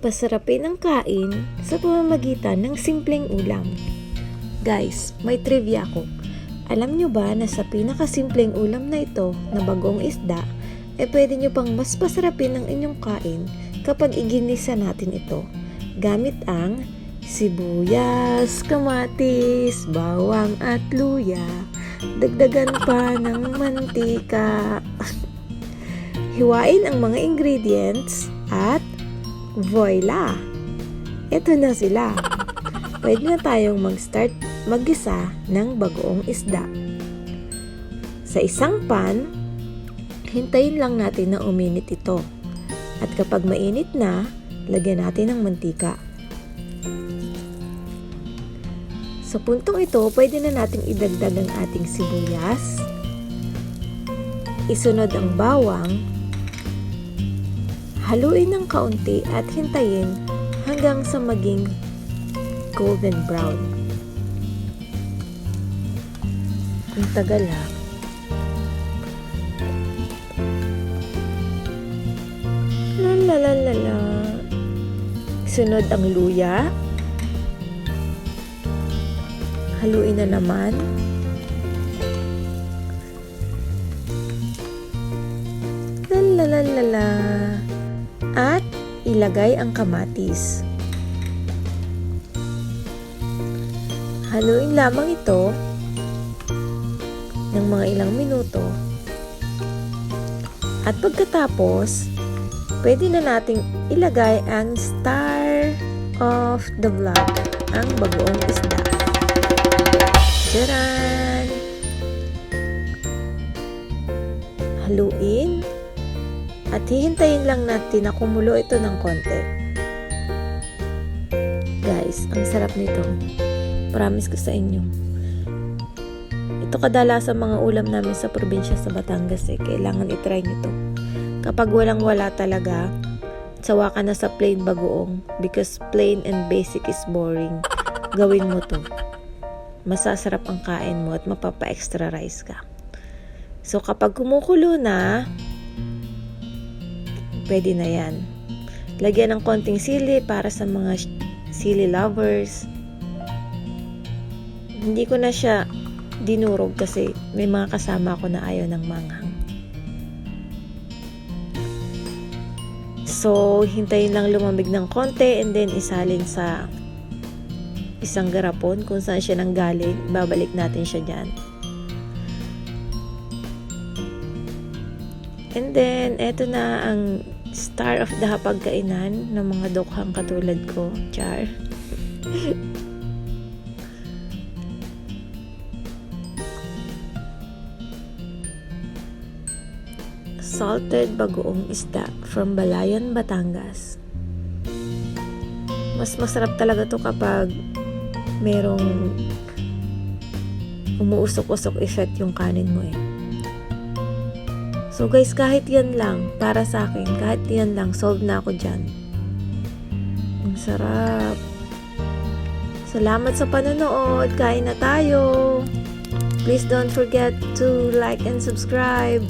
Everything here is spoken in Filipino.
Pasarapin ang kain sa pamamagitan ng simpleng ulam. Guys, may trivia ko. Alam nyo ba na sa pinakasimpleng ulam na ito na bagong isda, eh pwede nyo pang mas pasarapin ang inyong kain kapag iginisa natin ito gamit ang sibuyas, kamatis, bawang at luya. Dagdagan pa ng mantika. Hiwain ang mga ingredients at voila! Ito na sila. Pwede na tayong mag-start maggisa ng bagoong isda. Sa isang pan, hintayin lang natin na uminit ito. At kapag mainit na, lagyan natin ng mantika. Sa puntong ito, pwede na nating idagdag ang ating sibuyas, isunod ang bawang, haluin ng kaunti at hintayin hanggang sa maging golden brown. Ang tagal ha. La la la la. Sunod ang luya. Haluin na naman. La la la la la. At ilagay ang kamatis. Haluin lamang ito ng mga ilang minuto. At pagkatapos, pwede na nating ilagay ang star of the vlog, ang bagoong isda. Charan! Haluin at hihintayin lang natin na kumulo ito ng konti. Guys, ang sarap nito. Promise ko sa inyo. Ito kadalasan mga ulam namin sa probinsya sa Batangas eh. Kailangan itry nyo to. Kapag walang wala talaga, sawa ka na sa plain bagoong because plain and basic is boring. Gawin mo to. Masasarap ang kain mo at mapapa-extra rice ka. So kapag kumukulo na, pwede na yan. Lagyan ng konting sili para sa mga sili lovers. Hindi ko na siya dinurog kasi may mga kasama ako na ayaw ng manghang. So, hintayin lang lumamig ng konti and then isalin sa isang garapon kung saan siya nanggaling. Babalik natin siya dyan. And then, eto na ang star of the hapagkainan ng mga dokhang katulad ko. Char. salted bagoong isda from Balayan, Batangas. Mas masarap talaga to kapag merong umuusok-usok effect yung kanin mo eh. So guys, kahit yan lang, para sa akin, kahit yan lang, solve na ako dyan. Ang sarap. Salamat sa panonood. Kain na tayo. Please don't forget to like and subscribe.